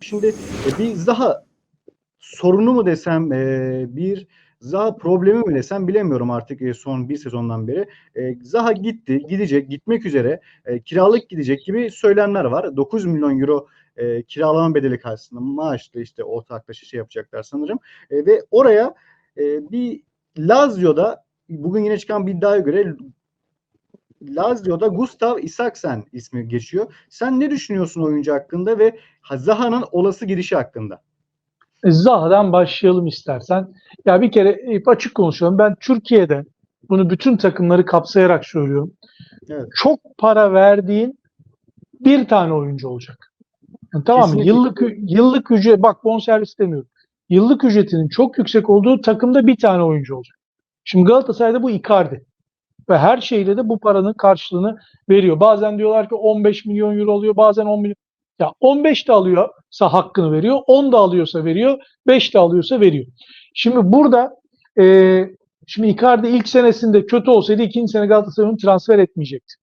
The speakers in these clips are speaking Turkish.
Şimdi e, bir Zaha sorunu mu desem, e, bir Zaha problemi mi desem bilemiyorum artık e, son bir sezondan beri. Zaha gitti, gidecek, gitmek üzere kiralık gidecek gibi söylemler var. 9 milyon euro kiralama bedeli karşısında maaşlı işte ortaklaşa şey yapacaklar sanırım. Ve oraya bir Lazio'da bugün yine çıkan bir iddiaya göre Lazio'da Gustav Isaksen ismi geçiyor. Sen ne düşünüyorsun oyuncu hakkında ve Zaha'nın olası girişi hakkında? Zaha'dan başlayalım istersen. Ya bir kere e, açık konuşalım. Ben Türkiye'de bunu bütün takımları kapsayarak söylüyorum. Evet. Çok para verdiğin bir tane oyuncu olacak. Yani tamam mı? Kesinlikle. Yıllık yıllık ücret bak bonservis demiyorum. Yıllık ücretinin çok yüksek olduğu takımda bir tane oyuncu olacak. Şimdi Galatasaray'da bu Icardi. Ve her şeyle de bu paranın karşılığını veriyor. Bazen diyorlar ki 15 milyon euro alıyor, bazen 10 milyon. Ya 15 de alıyorsa hakkını veriyor, 10 da alıyorsa veriyor, 5 de alıyorsa veriyor. Şimdi burada e, şimdi Icardi ilk senesinde kötü olsaydı ikinci sene Galatasaray'ın transfer etmeyecekti.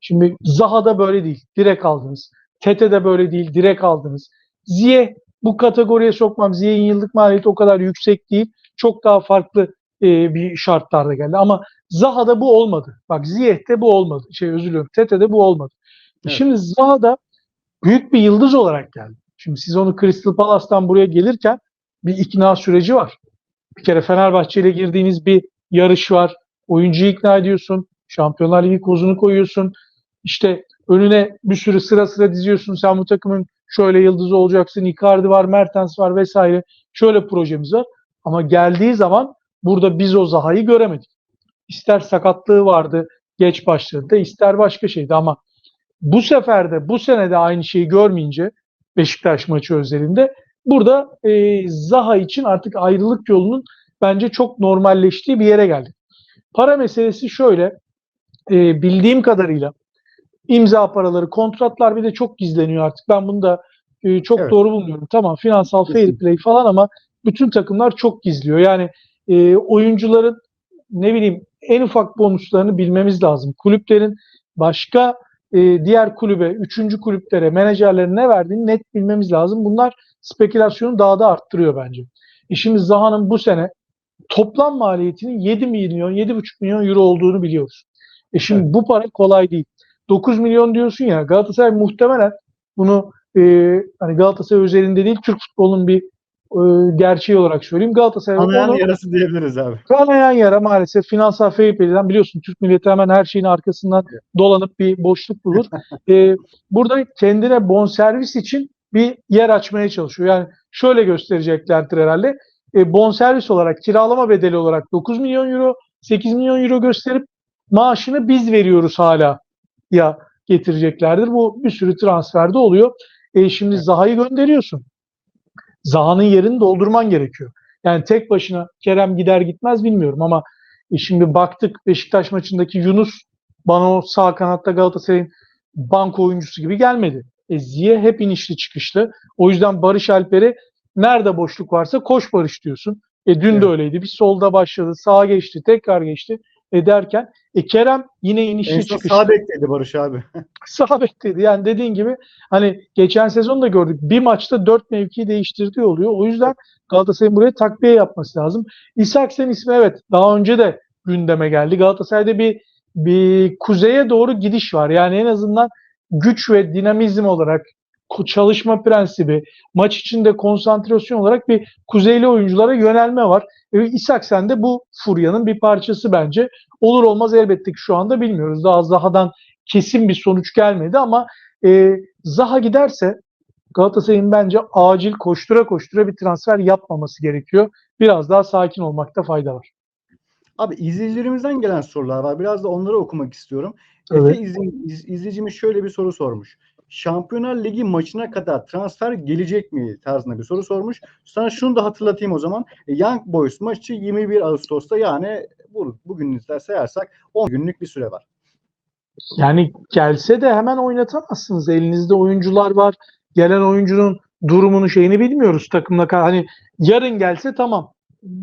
Şimdi Zaha'da böyle değil. Direkt aldınız. Tete'de böyle değil. Direkt aldınız. Ziye bu kategoriye sokmam. Ziye'nin yıllık maliyeti o kadar yüksek değil. Çok daha farklı e, bir şartlarda geldi. Ama Zaha'da bu olmadı. Bak Ziyeh'te bu olmadı. Şey özür diliyorum. Tete'de bu olmadı. Evet. Şimdi Zaha'da büyük bir yıldız olarak geldi. Şimdi siz onu Crystal Palace'tan buraya gelirken bir ikna süreci var. Bir kere Fenerbahçe ile girdiğiniz bir yarış var. Oyuncuyu ikna ediyorsun. Şampiyonlar Ligi kozunu koyuyorsun. İşte önüne bir sürü sıra sıra diziyorsun. Sen bu takımın şöyle yıldızı olacaksın. Icardi var, Mertens var vesaire. Şöyle projemiz var. Ama geldiği zaman burada biz o Zaha'yı göremedik. İster sakatlığı vardı, geç başladı da ister başka şeydi ama bu sefer de bu sene de aynı şeyi görmeyince Beşiktaş maçı özelinde burada e, Zaha için artık ayrılık yolunun bence çok normalleştiği bir yere geldi. Para meselesi şöyle e, bildiğim kadarıyla imza paraları, kontratlar bir de çok gizleniyor artık. Ben bunu da e, çok Evet. doğru bulmuyorum. Tamam finansal fair play falan ama bütün takımlar çok gizliyor. Yani e, oyuncuların ne bileyim en ufak bonuslarını bilmemiz lazım. Kulüplerin başka e, diğer kulübe, üçüncü kulüplere, menajerlere ne verdiğini net bilmemiz lazım. Bunlar spekülasyonu daha da arttırıyor bence. E şimdi Zaha'nın bu sene toplam maliyetinin 7 milyon, 7,5 milyon euro olduğunu biliyoruz. E şimdi bu para kolay değil. 9 milyon diyorsun ya Galatasaray muhtemelen bunu e, hani Galatasaray özelinde değil Türk futbolunun bir e, gerçeği olarak söyleyeyim. Galatasaray Anayan onu yarası diyebiliriz abi. kanayan yara maalesef finansal fair play'den biliyorsun Türk milleti hemen her şeyin arkasından dolanıp bir boşluk bulur. E, burada kendine bonservis için bir yer açmaya çalışıyor. Yani şöyle göstereceklerdir herhalde. E, bonservis olarak kiralama bedeli olarak 9 milyon euro 8 milyon euro gösterip maaşını biz veriyoruz hala ya getireceklerdir. Bu bir sürü transferde oluyor. E, şimdi Evet. Zaha'yı gönderiyorsun. Zaha'nın yerini doldurman gerekiyor. Yani tek başına Kerem gider gitmez bilmiyorum ama e, şimdi baktık Beşiktaş maçındaki Yunus bana o sağ kanatta Galatasaray'ın banko oyuncusu gibi gelmedi. E, Ziye hep inişli çıkışlı. O yüzden Barış Alper'e nerede boşluk varsa koş Barış diyorsun. E dün Evet. de öyleydi. Bir solda başladı, sağa geçti, tekrar geçti. E derken e, Kerem yine inişli çıkışlı. sağ bekledi Barış abi. Sağ bekledi. Yani dediğin gibi hani geçen sezon da gördük. Bir maçta dört mevki değiştirdiği oluyor. O yüzden Galatasaray'ın buraya takviye yapması lazım. İshaksen ismi evet daha önce de gündeme geldi. Galatasaray'da bir bir kuzeye doğru gidiş var. Yani en azından güç ve dinamizm olarak çalışma prensibi, maç içinde konsantrasyon olarak bir kuzeyli oyunculara yönelme var. E, İshaksen de bu furyanın bir parçası bence. Olur olmaz elbette ki şu anda bilmiyoruz. Daha Zaha'dan kesin bir sonuç gelmedi ama e, Zaha giderse Galatasaray'ın bence acil koştura koştura bir transfer yapmaması gerekiyor. Biraz daha sakin olmakta fayda var. Abi izleyicilerimizden gelen sorular var. Biraz da onları okumak istiyorum. Evet. Efe izleyicimiz şöyle bir soru sormuş. Şampiyonlar Ligi maçına kadar transfer gelecek mi tarzında bir soru sormuş. Sana şunu da hatırlatayım o zaman. E, Young Boys maçı 21 Ağustos'ta yani bu, bugünümüzde sayarsak 10 günlük bir süre var. Yani gelse de hemen oynatamazsınız. Elinizde oyuncular var. Gelen oyuncunun durumunu şeyini bilmiyoruz takımla. Hani yarın gelse tamam.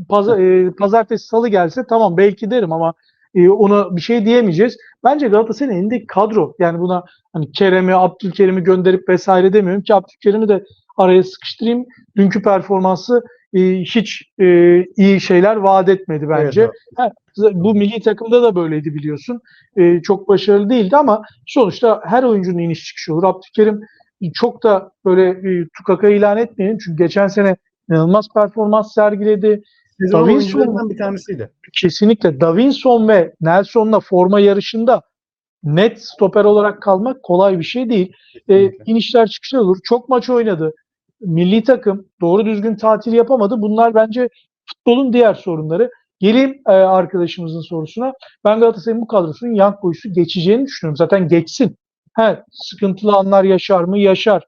Pazar, e, pazartesi salı gelse tamam belki derim ama e, ona bir şey diyemeyeceğiz. Bence Galatasaray'ın elindeki kadro yani buna hani Kerem'i, Abdülkerim'i gönderip vesaire demiyorum ki Abdülkerim'i de araya sıkıştırayım. Dünkü performansı e, hiç e, iyi şeyler vaat etmedi bence. Evet, Ha, bu milli takımda da böyleydi biliyorsun. E, çok başarılı değildi ama sonuçta her oyuncunun iniş çıkışı olur. Abdülkerim çok da böyle e, tukaka ilan etmeyelim. Çünkü geçen sene inanılmaz performans sergiledi. Sezon Davinson- bir tanesiydi. Kesinlikle Davinson ve Nelson'la forma yarışında net stoper olarak kalmak kolay bir şey değil. E, Kesinlikle. inişler çıkışlar olur. Çok maç oynadı. Milli takım doğru düzgün tatil yapamadı. Bunlar bence futbolun diğer sorunları. Geleyim e, arkadaşımızın sorusuna. Ben Galatasaray'ın bu kadrosunun Young Boys'u geçeceğini düşünüyorum. Zaten geçsin. He, sıkıntılı anlar yaşar mı? Yaşar.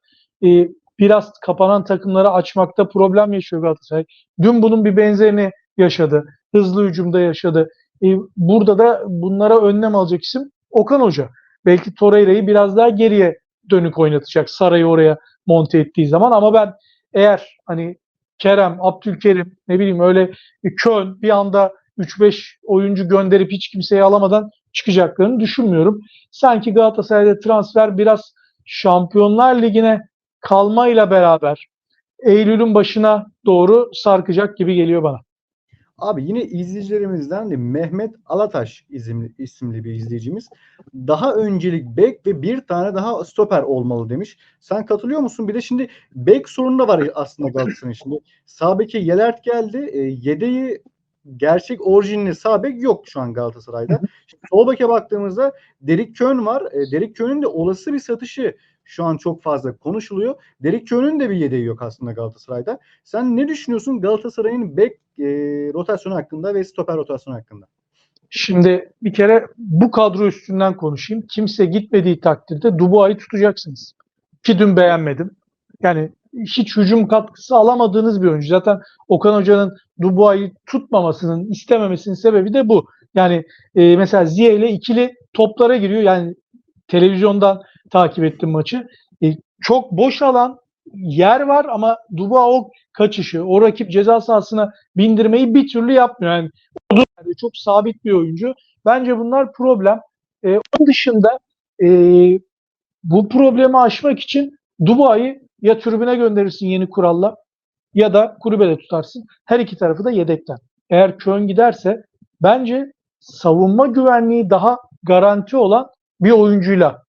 E, biraz kapanan takımları açmakta problem yaşıyor Galatasaray. Dün bunun bir benzerini yaşadı. Hızlı hücumda yaşadı. E, burada da bunlara önlem alacak isim Okan Hoca. Belki Torreira'yı biraz daha geriye dönük oynatacak. Saray'ı oraya monte ettiği zaman ama ben eğer hani Kerem, Abdülkerim ne bileyim öyle Köln bir anda 3-5 oyuncu gönderip hiç kimseyi alamadan çıkacaklarını düşünmüyorum. Sanki Galatasaray'da transfer biraz Şampiyonlar Ligi'ne kalmayla beraber Eylül'ün başına doğru sarkacak gibi geliyor bana. Abi yine izleyicilerimizden de Mehmet Alataş isimli, isimli bir izleyicimiz. Daha öncelik bek ve bir tane daha stoper olmalı demiş. Sen katılıyor musun? Bir de şimdi bek sorunu da var aslında Galatasaray'ın şimdi. Sağ beke Yelert geldi. E, yedeği gerçek orijinli sağ bek yok şu an Galatasaray'da. Şimdi sol beke baktığımızda Derik Kön var. E, Derik Kön'ün de olası bir satışı şu an çok fazla konuşuluyor. Derik Kön'ün de bir yedeği yok aslında Galatasaray'da. Sen ne düşünüyorsun Galatasaray'ın bek e, rotasyonu hakkında ve stoper rotasyonu hakkında? Şimdi bir kere bu kadro üstünden konuşayım. Kimse gitmediği takdirde Dubois'ı tutacaksınız. Ki dün beğenmedim. Yani hiç hücum katkısı alamadığınız bir oyuncu. Zaten Okan Hoca'nın Dubois'ı tutmamasının, istememesinin sebebi de bu. Yani e, mesela Ziye ile ikili toplara giriyor. Yani televizyondan takip ettim maçı. E, çok boş alan yer var ama Dubois o kaçışı, o rakip ceza sahasına bindirmeyi bir türlü yapmıyor. Yani çok sabit bir oyuncu. Bence bunlar problem. Ee, onun dışında e, bu problemi aşmak için Dubois'ı ya tribüne gönderirsin yeni kuralla ya da kulübede tutarsın. Her iki tarafı da yedekten. Eğer Köln giderse bence savunma güvenliği daha garanti olan bir oyuncuyla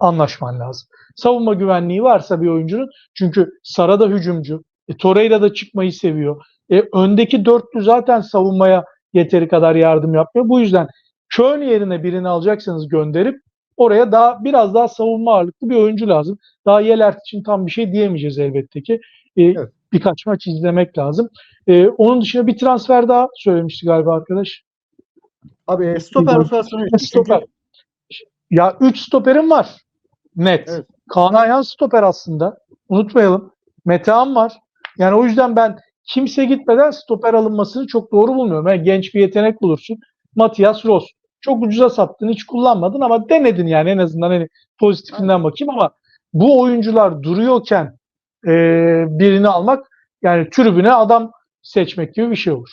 anlaşman lazım. Savunma güvenliği varsa bir oyuncunun çünkü Sara da hücumcu. E, Torreira da çıkmayı seviyor. E, öndeki dörtlü zaten savunmaya yeteri kadar yardım yapmıyor. Bu yüzden Köln yerine birini alacaksanız gönderip oraya daha biraz daha savunma ağırlıklı bir oyuncu lazım. Daha Yelert için tam bir şey diyemeyeceğiz elbette ki. E, Evet. Birkaç maç izlemek lazım. E, onun dışında bir transfer daha söylemişti galiba arkadaş. Abi e, stoper rotasyonu için. Stoper. Ya 3 stoperim var. Net. Evet. Kaan Ayhan stoper aslında. Unutmayalım. Metehan var. Yani o yüzden ben kimse gitmeden stoper alınmasını çok doğru bulmuyorum. Yani genç bir yetenek bulursun. Matias Ross. Çok ucuza sattın, hiç kullanmadın ama denedin yani en azından hani pozitifinden bakayım ama bu oyuncular duruyorken e, birini almak yani tribüne adam seçmek gibi bir şey olur.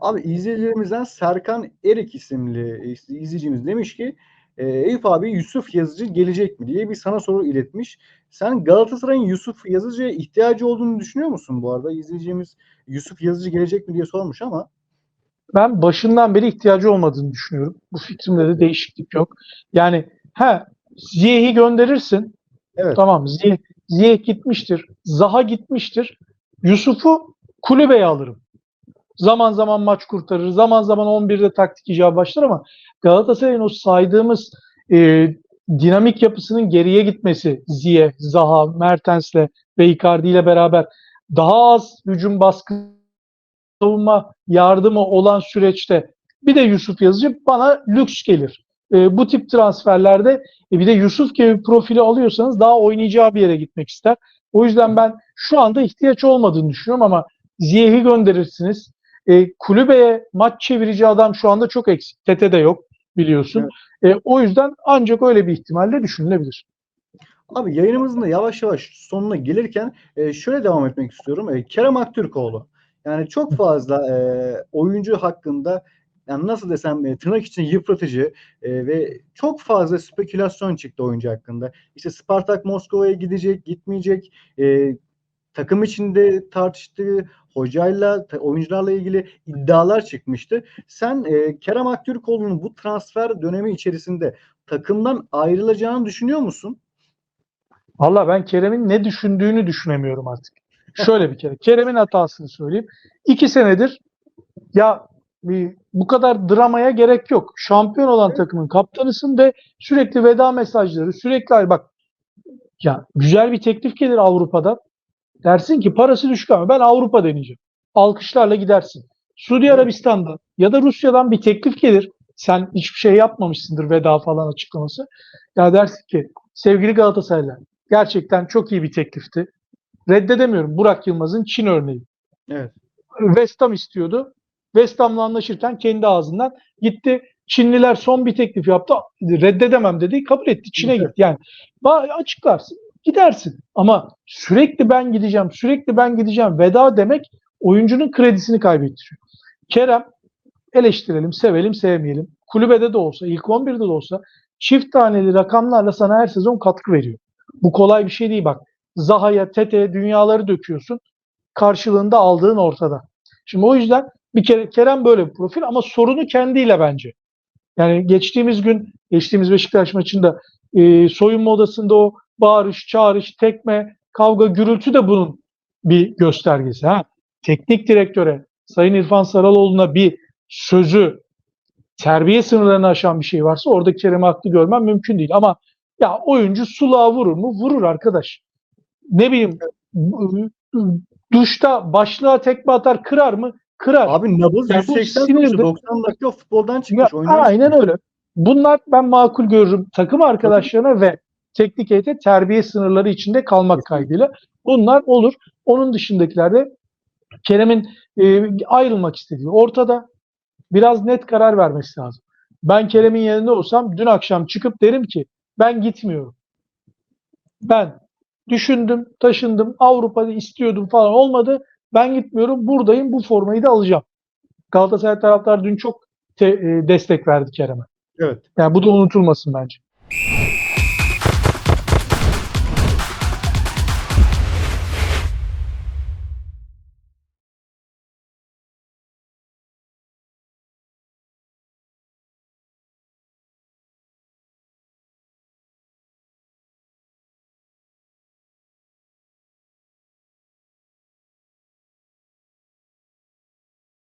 Abi izleyicilerimizden Serkan Erik isimli izleyicimiz demiş ki e, Eyüp abi Yusuf Yazıcı gelecek mi diye bir sana soru iletmiş. Sen Galatasaray'ın Yusuf Yazıcı'ya ihtiyacı olduğunu düşünüyor musun bu arada? İzleyicimiz Yusuf Yazıcı gelecek mi diye sormuş ama Ben başından beri ihtiyacı olmadığını düşünüyorum. Bu fikrimde de değişiklik yok. Yani ha Ziyeh'i gönderirsin. Evet. Tamam Ziyeh, Ziyeh gitmiştir. Zaha gitmiştir. Yusuf'u kulübeye alırım. Zaman zaman maç kurtarır. Zaman zaman 11'de taktik icabı başlar ama Galatasaray'ın o saydığımız e, dinamik yapısının geriye gitmesi Ziyeh, Zaha, Mertens'le ve Icardi ile beraber daha az hücum baskı savunma yardımı olan süreçte bir de Yusuf Yazıcı bana lüks gelir. E, bu tip transferlerde e, bir de Yusuf gibi profili alıyorsanız daha oynayacağı bir yere gitmek ister. O yüzden ben şu anda ihtiyaç olmadığını düşünüyorum ama Ziyeh'i gönderirsiniz. E, kulübeye maç çevirici adam şu anda çok eksik. Tete de yok biliyorsun. E, o yüzden ancak öyle bir ihtimalle düşünülebilir. Abi yayınımızın da yavaş yavaş sonuna gelirken e, şöyle devam etmek istiyorum. E, Kerem Aktürkoğlu. Yani çok fazla e, oyuncu hakkında yani nasıl desem e, tırnak için yıpratıcı e, ve çok fazla spekülasyon çıktı oyuncu hakkında. İşte Spartak Moskova'ya gidecek, gitmeyecek. E, takım içinde tartıştığı hocayla, oyuncularla ilgili iddialar çıkmıştı. Sen e, Kerem Aktürkoğlu'nun bu transfer dönemi içerisinde takımdan ayrılacağını düşünüyor musun? Valla ben Kerem'in ne düşündüğünü düşünemiyorum artık. Şöyle bir kere. Kerem'in hatasını söyleyeyim. İki senedir ya bu kadar dramaya gerek yok. Şampiyon olan takımın kaptanısın ve sürekli veda mesajları, sürekli bak ya güzel bir teklif gelir Avrupa'da. Dersin ki parası düşük ama ben Avrupa deneyeceğim. Alkışlarla gidersin. Suudi Arabistan'dan ya da Rusya'dan bir teklif gelir. Sen hiçbir şey yapmamışsındır veda falan açıklaması. Ya dersin ki sevgili Galatasaraylılar gerçekten çok iyi bir teklifti. Reddedemiyorum. Burak Yılmaz'ın Çin örneği. Evet. West Ham istiyordu. West Ham'la anlaşırken kendi ağzından gitti. Çinliler son bir teklif yaptı. Reddedemem dedi. Kabul etti. Çin'e Güzel. gitti. Yani açıklarsın. Gidersin. Ama sürekli ben gideceğim, sürekli ben gideceğim. Veda demek oyuncunun kredisini kaybettiriyor. Kerem eleştirelim, sevelim, sevmeyelim. Kulübede de olsa, ilk 11'de de olsa çift taneli rakamlarla sana her sezon katkı veriyor. Bu kolay bir şey değil bak. Zaha'ya, Tete'ye dünyaları döküyorsun. Karşılığında aldığın ortada. Şimdi o yüzden bir kere Kerem böyle bir profil ama sorunu kendiyle bence. Yani geçtiğimiz gün, geçtiğimiz Beşiktaş maçında e, soyunma odasında o bağırış, çağırış, tekme, kavga, gürültü de bunun bir göstergesi. Ha? Teknik direktöre, Sayın İrfan Saraloğlu'na bir sözü, terbiye sınırlarını aşan bir şey varsa orada Kerem'i haklı görmem mümkün değil. Ama ya oyuncu sulağa vurur mu? Vurur arkadaş. Ne bileyim duşta başlığa tekme atar kırar mı? Kırar. Abi nabız Ya bu 180 sinirdi. sonuçta 90 dakika futboldan Ya, çıkmış. oyundan aynen çıkmış. öyle. Bunlar ben makul görürüm. Takım arkadaşlarına ve teknik heyete terbiye sınırları içinde kalmak kaydıyla. Bunlar olur. Onun dışındakilerde Kerem'in e, ayrılmak istediği ortada. Biraz net karar vermesi lazım. Ben Kerem'in yerinde olsam dün akşam çıkıp derim ki ben gitmiyorum. Ben düşündüm, taşındım, Avrupa'da istiyordum falan olmadı. Ben gitmiyorum, buradayım, bu formayı da alacağım. Galatasaray taraftar dün çok te- e, destek verdi Kerem'e. Evet. Yani bu da unutulmasın bence.